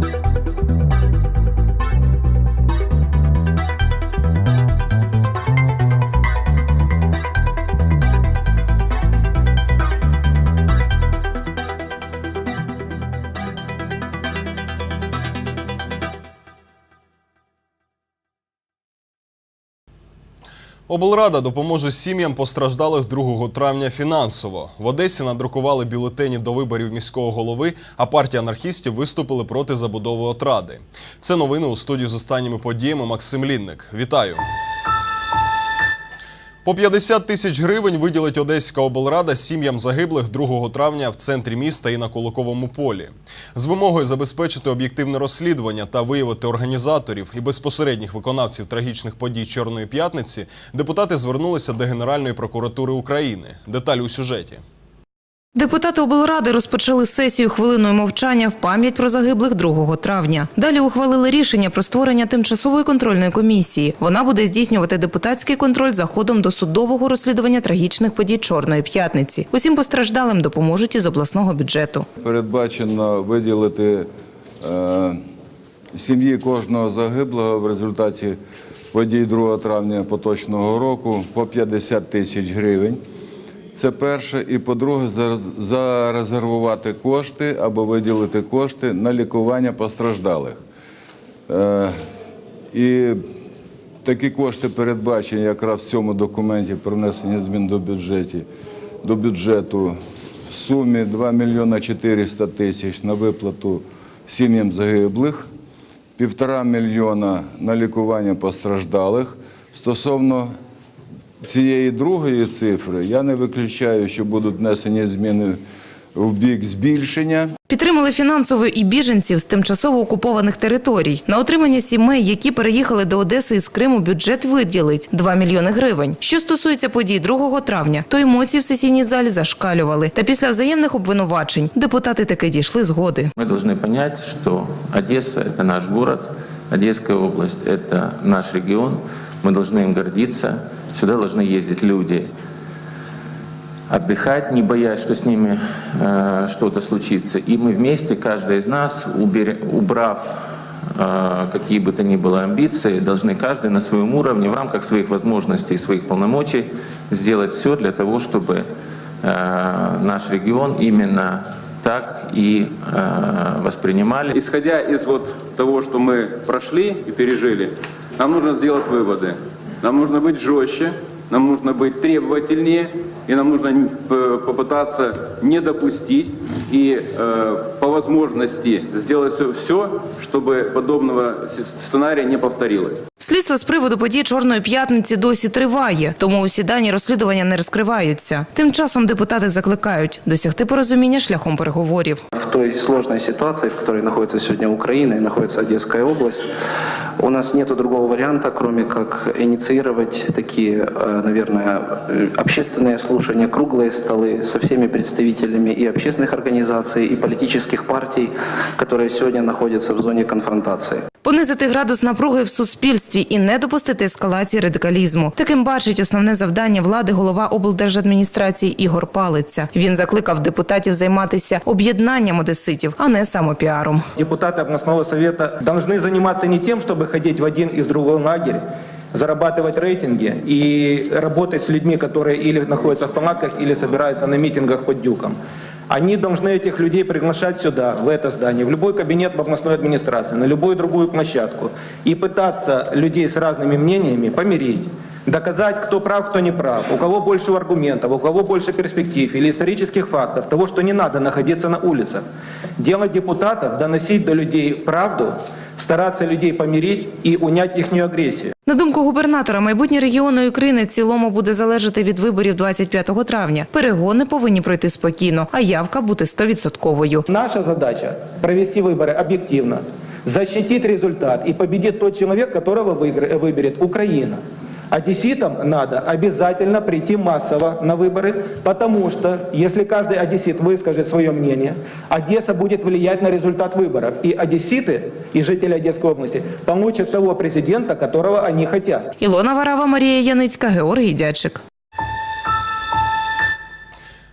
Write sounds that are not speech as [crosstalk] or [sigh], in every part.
Thank you. Облрада допоможе сім'ям постраждалих 2 травня фінансово. В Одесі надрукували бюлетені до виборів міського голови, а партія анархістів виступили проти забудови отради. Це новини у студії з останніми подіями Максим Лінник. Вітаю. По 50 тисяч гривень виділить Одеська облрада сім'ям загиблих 2 травня в центрі міста і на Кулаковому полі. З вимогою забезпечити об'єктивне розслідування та виявити організаторів і безпосередніх виконавців трагічних подій Чорної п'ятниці депутати звернулися до Генеральної прокуратури України. Деталі у сюжеті. Депутати облради розпочали сесію хвилиною мовчання в пам'ять про загиблих 2 травня. Далі ухвалили рішення про створення тимчасової контрольної комісії. Вона буде здійснювати депутатський контроль за ходом досудового розслідування трагічних подій Чорної п'ятниці. Усім постраждалим допоможуть із обласного бюджету. Передбачено виділити е, сім'ї кожного загиблого в результаті подій 2 травня поточного року по 50 тисяч гривень. Це перше. І по-друге, зарезервувати кошти або виділити кошти на лікування постраждалих. Е, і такі кошти передбачені якраз в цьому документі про внесення змін до бюджету, до бюджету в сумі 2 мільйона 400 тисяч на виплату сім'ям загиблих, півтора мільйона на лікування постраждалих. Стосовно цієї другої цифри, я не виключаю, що будуть внесені зміни в бік збільшення. Підтримали фінансово і біженців з тимчасово окупованих територій. На отримання сімей, які переїхали до Одеси із Криму, бюджет виділить 2 мільйони гривень. Що стосується подій 2 травня, то емоції в сесійній залі зашкалювали. Та після взаємних обвинувачень депутати таки дійшли згоди. Мы должны понять, что Одесса – это наш город, Одесская область – это наш регион. Мы должны им гордиться. Сюда должны ездить люди отдыхать, не боясь, что с ними э, что-то случится. И мы вместе, каждый из нас, убер- убрав э, какие бы то ни было амбиции, должны каждый на своем уровне, в рамках своих возможностей и своих полномочий сделать все для того, чтобы э, наш регион именно так и э, воспринимали. Исходя из вот того, что мы прошли и пережили, нам нужно сделать выводы. Нам нужно быть жестче, нам нужно быть требовательнее, и нам нужно попытаться не допустить и э, по возможности сделать все, чтобы подобного сценария не повторилось. Слідство з приводу подій Чорної п'ятниці досі триває, тому усі дані розслідування не розкриваються. Тим часом депутати закликають досягти порозуміння шляхом переговорів. в той сложной ситуации, в которой находится сегодня Украина и находится Одесская область, у нас нет другого варианта, кроме как инициировать такие, э, наверное, э, общественные слушания, круглые столы со всеми представителями и общественных организаций, и политических партий, которые сегодня находятся в зоне конфронтации. Понизити градус напруги в суспільстві і не допустити ескалації радикалізму. Таким бачить основне завдання влади голова облдержадміністрації Ігор Палиця. Він закликав депутатів займатися об'єднанням одеситів, а не самопіаром. Депутаты областного совета должны заниматься не тем, чтобы ходить в один и в другой лагерь, зарабатывать рейтинги и работать с людьми, которые или находятся в палатках, или собираются на митингах под дюком. Они должны этих людей приглашать сюда, в это здание, в любой кабинет в областной администрации, на любую другую площадку и пытаться людей с разными мнениями помирить. Доказать, кто прав, кто не прав, у кого больше аргументов, у кого больше перспектив или исторических фактов, того, что не надо находиться на улицах. Дело депутатов – доносить до людей правду, стараться людей помирить и унять их агрессию. На думку губернатора, майбутнє регіону України в цілому буде залежати від виборів 25 травня. Перегони повинні пройти спокійно, а явка бути 100%. Наша задача – провести выборы объективно, защитить результат и победит тот человек, которого выигра- выберет Украина. Одесситам надо обязательно прийти массово на выборы, потому что если каждый одессит выскажет свое мнение, Одесса будет влиять на результат выборов. И одесситы, и жители Одесской области получат того президента, которого они хотят. Ілона Варава, Марія Яницька, Георгій Дячик.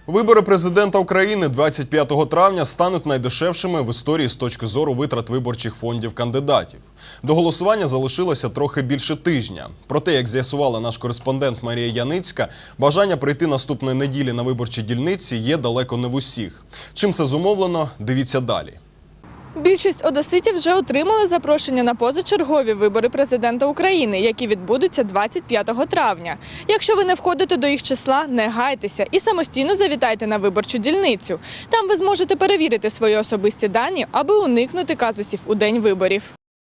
Вибори президента України 25 травня стануть найдешевшими в історії з точки зору витрат виборчих фондів кандидатів. До голосування залишилося трохи більше тижня. Проте, як з'ясувала наш кореспондент Марія Яницька, бажання прийти наступної неділі на виборчі дільниці є далеко не в усіх. Чим це зумовлено? Дивіться далі. Більшість одеситів вже отримали запрошення на позачергові вибори президента України, які відбудуться 25 травня. Якщо ви не входите до їх числа, не гайтеся і самостійно завітайте на виборчу дільницю. Там ви зможете перевірити свої особисті дані, аби уникнути казусів у день виборів.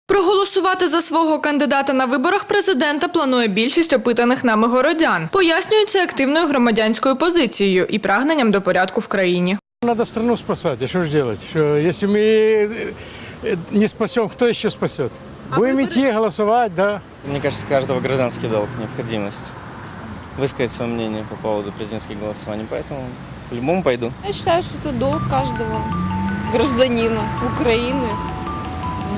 Проголосувати за свого кандидата на виборах президента планує більшість опитаних нами городян. Пояснюється активною громадянською позицією і прагненням до порядку в країні. Надо страну спасать, а что же делать? Что, если мы э, э, не спасем, кто еще спасет? Будем идти голосовать, да. Мне кажется, у каждого гражданский долг, необходимость высказать свое мнение по поводу президентских голосований, поэтому по-любому пойду. Я считаю, что это долг каждого гражданина Украины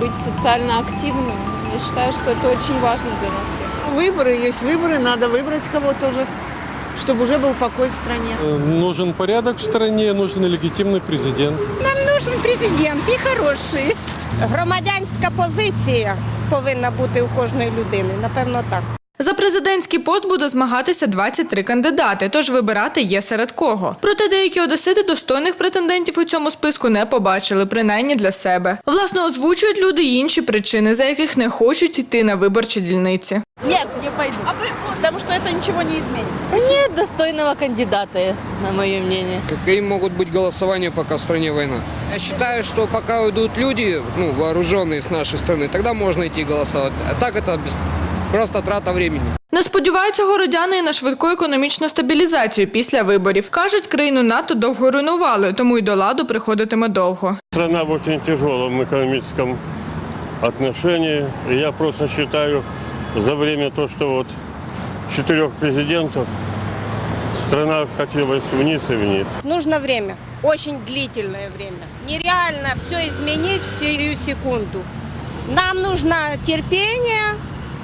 быть социально активным. Я считаю, что это очень важно для нас. Выборы есть выборы, надо выбрать кого тоже, чтобы уже был покой в стране. Э, Нужен порядок в стране, нужен легитимный президент. Нужен президент і хороший. Громадянська позиція повинна бути у кожної людини. Напевно, так. За президентський пост буде змагатися 23 кандидати, тож вибирати є серед кого. Проте деякі одесити достойних претендентів у цьому списку не побачили, принаймні для себе. Власне, озвучують люди й інші причини, за яких не хочуть йти на виборчі дільниці. Нет, не пойду. Потому что это ничего не изменит. Нет достойного кандидата, на моє мнение. Каким могут быть голосования, пока в стране война? Я считаю, что пока уйдут люди, ну, вооруженные с нашей страны, тогда можно идти голосовать. А так это без- просто трата времени. Не сподіваються городяни і на швидку економічну стабілізацію після виборів. Кажуть, країну надто довго руйнували, тому й до ладу приходитиме довго. Страна в очень тяжелом экономическом отношении. И я просто считаю, за время то, что вот четырех президентов страна катилась вниз и вниз. Нужно время, очень длительное время. Нереально все изменить в сию секунду. Нам нужно терпение,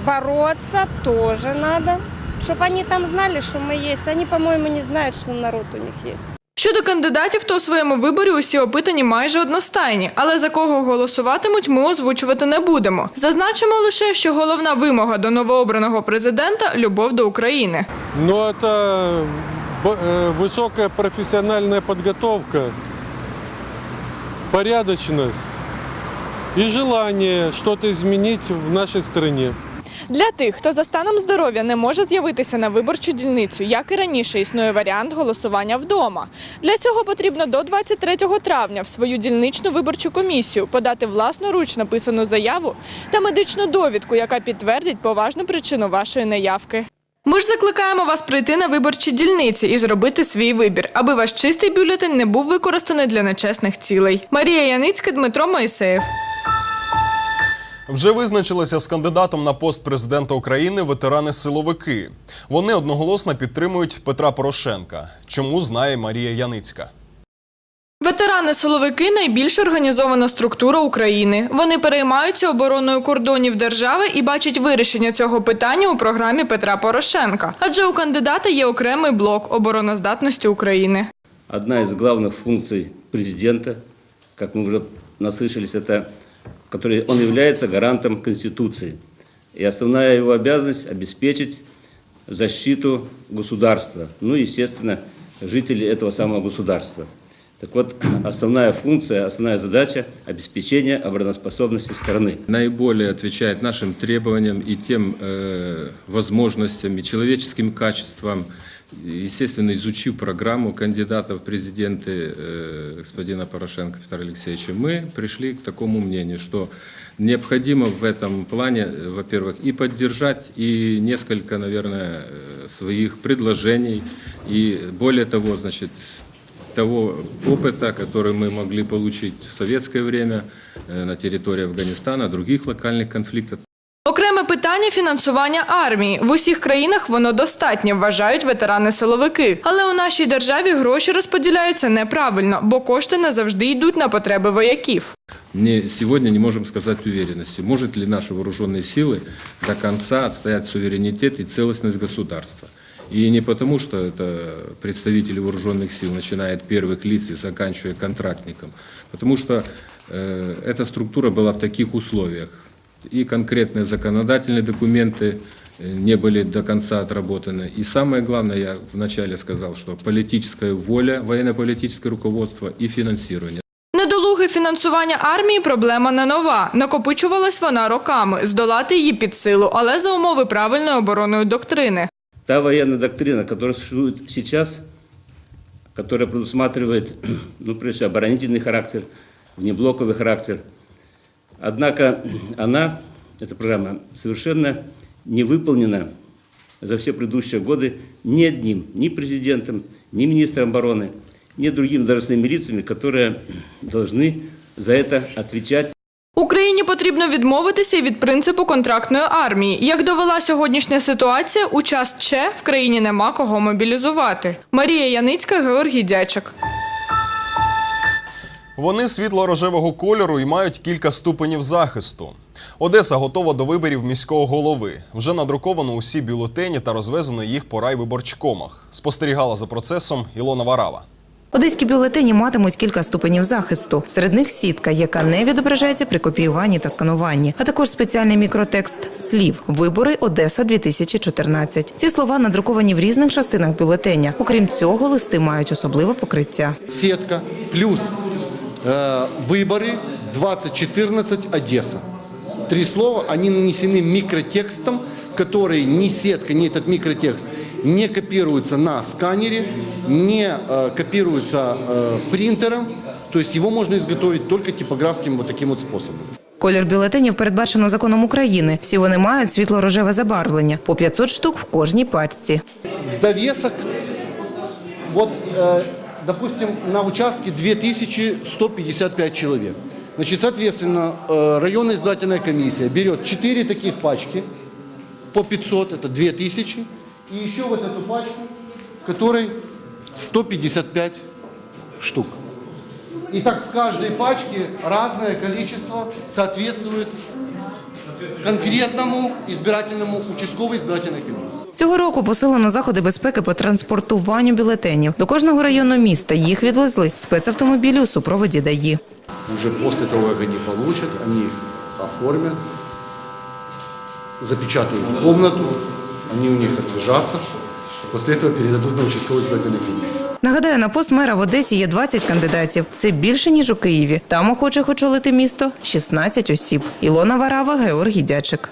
бороться тоже надо, чтобы они там знали, что мы есть. Они, по-моему, не знают, что народ у них есть. Щодо кандидатів, то у своєму виборі усі опитані майже одностайні, але за кого голосуватимуть, ми озвучувати не будемо. Зазначимо лише, що головна вимога до новообраного президента любов до України. Но это б- э, высокая профессиональная подготовка, порядочность и желание что-то изменить в нашей стране. Для тих, хто за станом здоров'я не може з'явитися на виборчу дільницю, як і раніше, існує варіант голосування вдома. Для цього потрібно до 23 травня в свою дільничну виборчу комісію подати власноруч написану заяву та медичну довідку, яка підтвердить поважну причину вашої неявки. Ми ж закликаємо вас прийти на виборчі дільниці і зробити свій вибір, аби ваш чистий бюлетень не був використаний для нечесних цілей. Марія Яницька, Дмитро Моїсеєв. Вже визначилися з кандидатом на пост президента України ветерани-силовики. Вони одноголосно підтримують Петра Порошенка. Чому знає Марія Яницька? Ветерани-силовики найбільш організована структура України. Вони переймаються обороною кордонів держави і бачать вирішення цього питання у програмі Петра Порошенка. Адже у кандидата є окремий блок обороноздатності України. Одна из главных функций президента, как мы уже наслышались, это который он является гарантом Конституции. И основная его обязанность – обеспечить защиту государства, ну и, естественно, жителей этого самого государства. Так вот, [clears throat] основная функция, основная задача – обеспечение обороноспособности страны. Наиболее отвечает нашим требованиям и тем э, возможностям, и человеческим качествам. Естественно, изучив программу кандидата в президенты э, господина Порошенко Петра Алексеевича, мы пришли к такому мнению, что необходимо в этом плане, э, во-первых, и поддержать, и несколько, наверное, э, своих предложений, и более того, значит, того опыта, который мы могли получить в советское время на территории Афганистана, других локальных конфликтов. Окреме питання фінансування армії. В усіх країнах воно достатнє, вважають ветерани-силовики. Але у нашій державі гроші розподіляються неправильно, бо кошти не завжди йдуть на потреби вояків. Не, сегодня не можем сказать уверенности, может ли наши вооруженные силы до конца отстоять суверенитет и целостность государства. И не потому, что это представители вооруженных сил, начиная от первых лиц и заканчивая контрактником, потому что э, эта структура была в таких условиях. И конкретные законодательные документы э, не были до конца отработаны. И самое главное, я вначале сказал, что политическая воля, военно-политическое руководство и финансирование. Недолуге фінансування армії проблема не нова. Накопичувалась вона роками. Здолати її під силу, але за умови правильної оборонної доктрини. Та военная доктрина, которая существует сейчас, которая предусматривает, ну, прежде всего, оборонительный характер, внеблоковый характер. Однако она, эта программа, совершенно не выполнена за все предыдущие годы ни одним, ни президентом, ни министром обороны, ни другими должностными лицами, которые должны за это отвечать Україні потрібно відмовитися від принципу контрактної армії. Як довела сьогоднішня ситуація, у час ЧЕ в країні нема кого мобілізувати. Марія Яницька, Георгій Дячик. Вони світло-рожевого кольору і мають кілька ступенів захисту. Одеса готова до виборів міського голови. Вже надруковано усі бюлетені та розвезено їх по райвиборчкомах. Спостерігала за процесом Ілона Варава. Одеські бюлетені матимуть кілька ступенів захисту. Серед них сітка, яка не відображається при копіюванні та скануванні, а також спеціальний мікротекст слів Вибори Одеса 2014 Ці слова надруковані в різних частинах бюлетеня. Окрім цього, листи мають особливе покриття. сетка плюс выборы 2014 Одесса. Три слова, они нанесены микротекстом, который ни сетка, ни этот микротекст не копируется на сканере, не э, копируется э, принтером, то есть его можно изготовить только типографским вот таким вот способом. Колір бюлетенів передбачено законом України. Всі вони мають світло-рожеве забарвлення по 500 штук в кожній пачці. Довесок, вот, э, допустим, на участке 2155 человек. Значит, соответственно, э, районная избирательная комиссия берет 4 таких пачки по 500, это 2000, и еще вот эту пачку, которой 155 штук. И так в каждой пачке разное количество соответствует конкретному избирательному участковой избирательной комиссии. Цього року посилено заходи безпеки по транспортуванню бюлетенів. До кожного районного міста їх відвезли спецавтомобілі у супроводі ДАІ. Уже после того, как они получат, они их оформят, запечатают комнату, они у них отлежатся, после этого передадут на участковую избирательную комиссию. Нагадаю, на пост мера в Одесі є 20 кандидатів. Це більше ніж у Києві. Там охочих очолити місто 16 осіб. Ілона Варава, Георгій Дячик.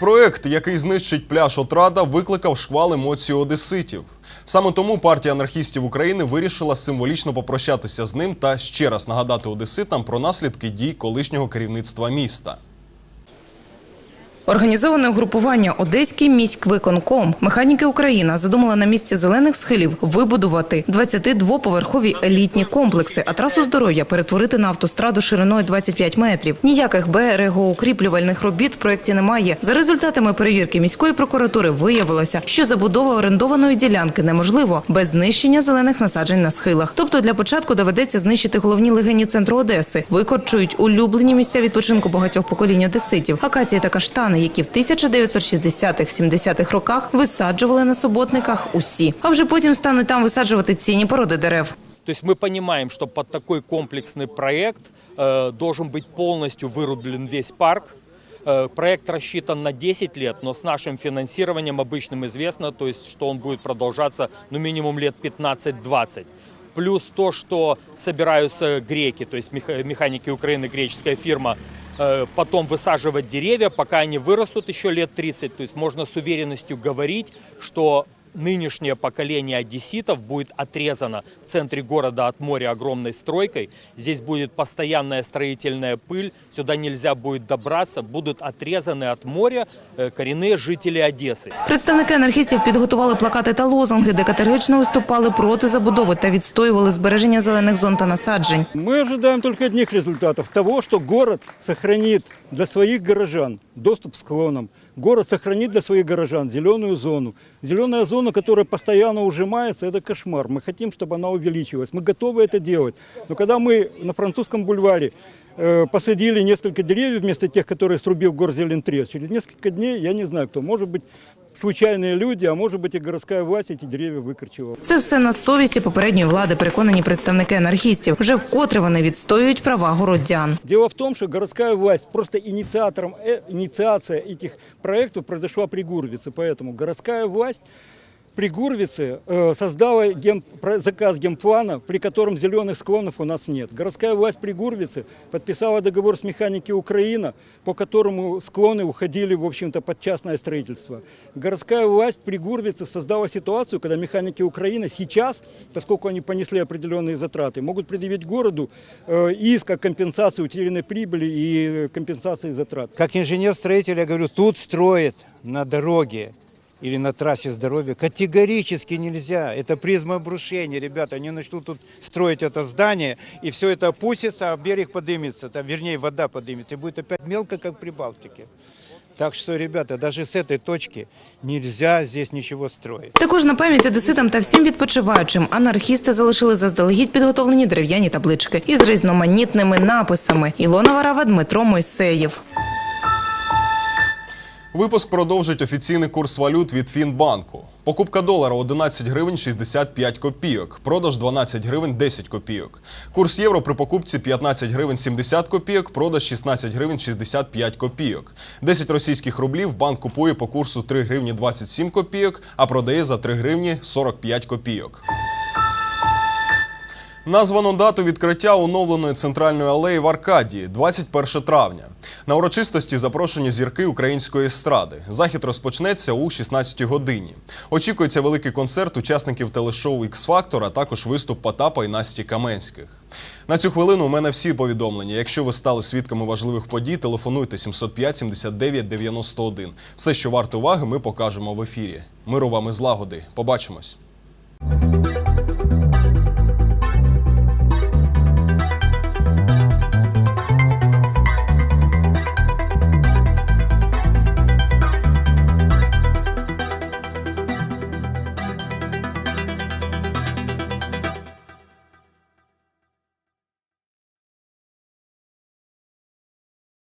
Проект, який знищить пляж Отрада, викликав шквал емоцій одеситів. Саме тому партія анархістів України вирішила символічно попрощатися з ним та ще раз нагадати одеситам про наслідки дій колишнього керівництва міста. Організоване угрупування Одеський міськвиконком механіки Україна задумала на місці зелених схилів вибудувати 22-поверхові елітні комплекси, а трасу здоров'я перетворити на автостраду шириною 25 метрів. Ніяких берегоукріплювальних робіт в проєкті немає. За результатами перевірки міської прокуратури виявилося, що забудова орендованої ділянки неможливо без знищення зелених насаджень на схилах. Тобто для початку доведеться знищити головні легені центру Одеси. Викорчують улюблені місця відпочинку багатьох поколінь одеситів, акації та каштани, які в 1960-70-х роках висаджували на суботниках усі. А вже потім стануть там висаджувати цінні породи дерев. То есть мы понимаем, что под такой комплексный проект э, должен быть полностью вырублен весь парк. Э, проект рассчитан на 10 лет, но с нашим финансированием обычным известно, то есть что он будет продолжаться ну, минимум лет 15-20. Плюс то, что собираются греки, то есть меха- механики Украины, греческая фирма, э, потом высаживать деревья, пока они вырастут еще лет 30. То есть можно с уверенностью говорить, что нынешнее поколение одесситов будет отрезано в центре города от моря огромной стройкой. Здесь будет постоянная строительная пыль, сюда нельзя будет добраться, будут отрезаны от моря э, коренные жители Одессы. Представники анархістів підготували плакати та лозунги, де категорично виступали проти забудови та відстоювали збереження зелених зон та насаджень. Мы ожидаем только одних результатов. Того, что город сохранит для своих горожан доступ к склонам. Город сохранит для своих горожан зеленую зону. Зеленая зона, которая постоянно ужимается, это кошмар. Мы хотим, чтобы она увеличилась. Мы готовы это делать. Но когда мы на французском бульваре э, посадили несколько деревьев вместо тех, которые срубил Горзелентрез, через несколько дней, я не знаю кто, может быть, случайные люди, а может быть и городская власть эти деревья выкорчевала. Це все на совісті попередньої влади, переконані представники анархістів. Вже вкотре вони відстоюють права городян. Дело в том, что городская власть, просто инициатором, э, инициация этих проектов произошла при Гурвице. Поэтому городская власть При Гурвице э, создала гем- заказ генплана, при котором зеленых склонов у нас нет. Городская власть при Гурвице подписала договор с механики Украина, по которому склоны уходили, в общем-то, под частное строительство. Городская власть при Гурвице создала ситуацию, когда механики Украины сейчас, поскольку они понесли определенные затраты, могут предъявить городу э, иск о компенсации утерянной прибыли и компенсации затрат. Как инженер-строитель, я говорю, тут строить на дороге или на трассе здоровья категорически нельзя. Это призма обрушения, ребята. Они начнут тут строить это здание, и все это опустится, а берег поднимется, там, вернее, вода поднимется, и будет опять мелко, как при Балтике. Так что, ребята, даже с этой точки нельзя здесь ничего строить. Також на пам'ять одеситам та всім відпочиваючим анархісти залишили заздалегідь підготовлені дерев'яні таблички із різноманітними написами. Ілона Варава, Дмитро Мойсеєв. Випуск продовжить офіційний курс валют від Фінбанку. Покупка долара 11 гривень 65 копійок, продаж 12 гривень 10 копійок. Курс євро при покупці 15 гривень 70 копійок, продаж 16 гривень 65 копійок. 10 російських рублів банк купує по курсу 3 гривні 27 копійок, а продає за 3 гривні 45 копійок. Названо дату відкриття оновленої центральної алеї в Аркадії 21 травня. На урочистості запрошені зірки української естради. Захід розпочнеться у 16-й годині. Очікується великий концерт учасників телешоу «Ікс-Фактор», а також виступ Потапа і Насті Каменських. На цю хвилину у мене всі повідомлення. Якщо ви стали свідками важливих подій, телефонуйте 705 79 91. Все, що варто уваги, ми покажемо в ефірі. Миру вам і злагоди. Побачимось.